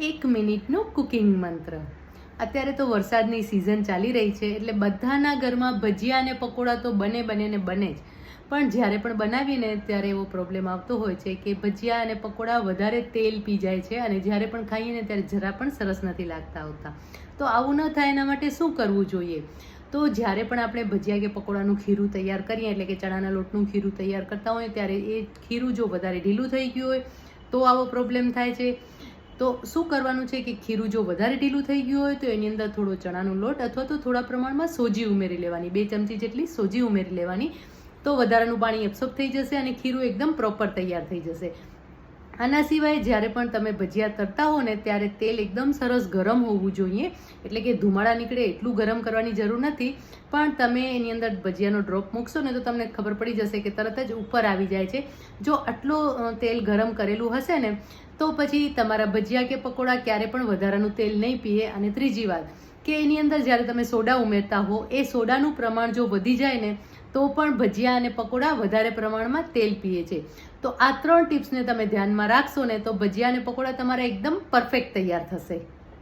એક મિનિટનો કુકિંગ મંત્ર. અત્યારે તો વરસાદની સિઝન ચાલી રહી છે, એટલે બધાના ઘરમાં ભજીયા અને પકોડા તો બને બને ને બને જ. પણ જ્યારે પણ બનાવીને ત્યારે એવો પ્રોબ્લેમ આવતો હોય છે કે ભજીયા અને પકોડા વધારે તેલ પી જાય છે અને જ્યારે પણ ખાઈએ ને ત્યારે જરા પણ સરસ નથી લાગતા હોતા. તો આવું ન થાય એના માટે શું કરવું જોઈએ? તો જ્યારે પણ આપણે ભજીયા કે પકોડાનું ખીરું તૈયાર કરીએ, એટલે કે ચણાના લોટનું ખીરું તૈયાર કરતા હોય ત્યારે એ ખીરું જો વધારે ઢીલું થઈ ગયું હોય, તો આવો પ્રોબ્લેમ થાય છે. તો શું કરવાનું છે કે ખીરું જો વધારે ઢીલું થઈ ગયું હોય તો એની અંદર થોડો ચણાનો લોટ અથવા તો થોડા પ્રમાણમાં સોજી ઉમેરી લેવાની. બે ચમચી જેટલી સોજી ઉમેરી લેવાની. તો વધારાનું પાણી એબ્સોર્બ થઈ જશે અને ખીરું એકદમ પ્રોપર તૈયાર થઈ જશે. આના સિવાય જ્યારે પણ તમે ભજીયા તરતા હો ને ત્યારે તેલ એકદમ સરસ ગરમ હોવું જોઈએ. એટલે કે ધુમાડા નીકળે એટલું ગરમ કરવાની જરૂર નથી. પણ તમે એની અંદર ભજીયાનો ડ્રોપ મૂકશો ને તો તમને ખબર પડી જશે કે તરત જ ઉપર આવી જાય છે. જો આટલો તેલ ગરમ કરેલું હશે ને, તો પછી તમારા ભજીયા કે પકોડા ક્યારે પણ વધારાનું તેલ નહીં પીએ. અને ત્રીજી વાત, કે એની અંદર જ્યારે તમે સોડા ઉમેરતા હો, એ સોડાનું પ્રમાણ જો વધી જાય ને તો પણ ભજીયા અને પકોડા વધારે પ્રમાણમાં તેલ પીએ છે. તો આ ત્રણ ટિપ્સને તમે ધ્યાનમાં રાખશો ને તો ભજીયા અને પકોડા તમારા એકદમ પરફેક્ટ તૈયાર થશે.